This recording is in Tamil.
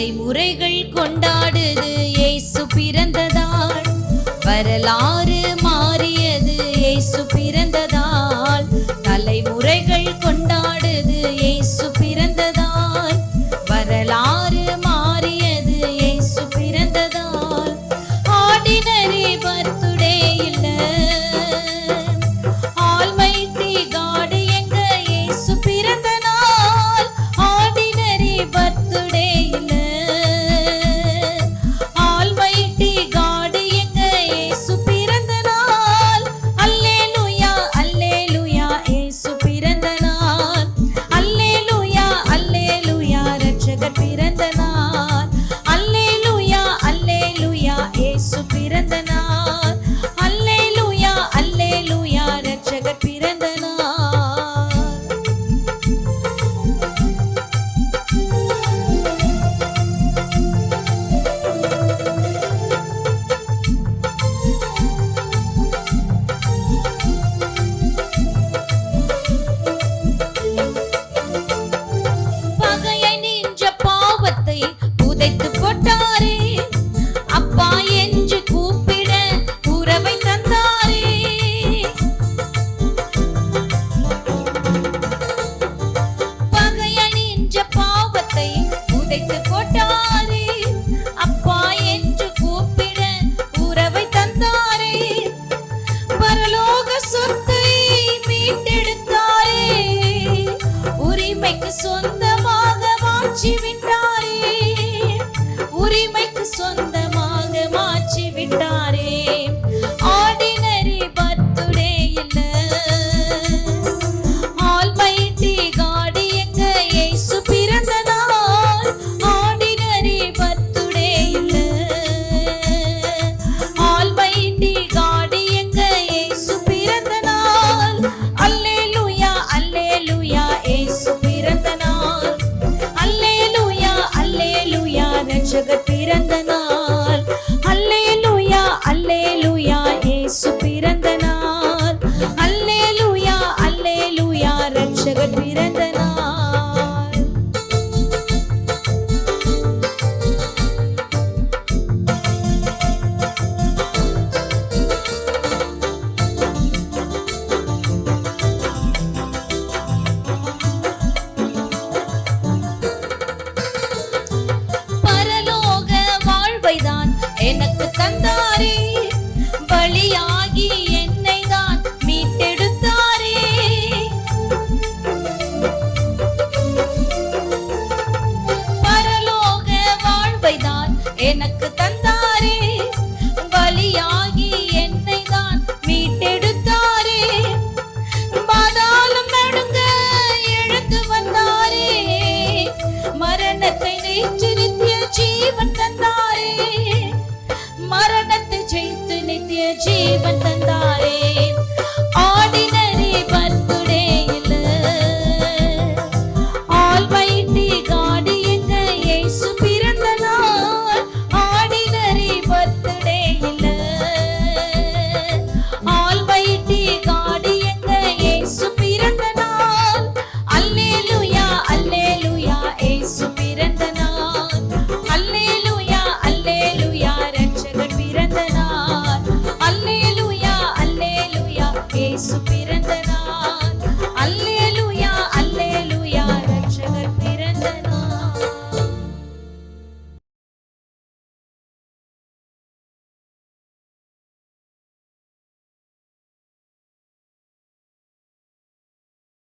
கற்பனை முறைகள் கொண்டாடுது. ஏசு பிறந்ததால் வரலாறு மாறியது. ஏசு பிறந்த மாற்றி விட்டாரே. உரிமைக்கு சொந்தமாக மாற்றி விட்டாரே. जीवन तंदारे।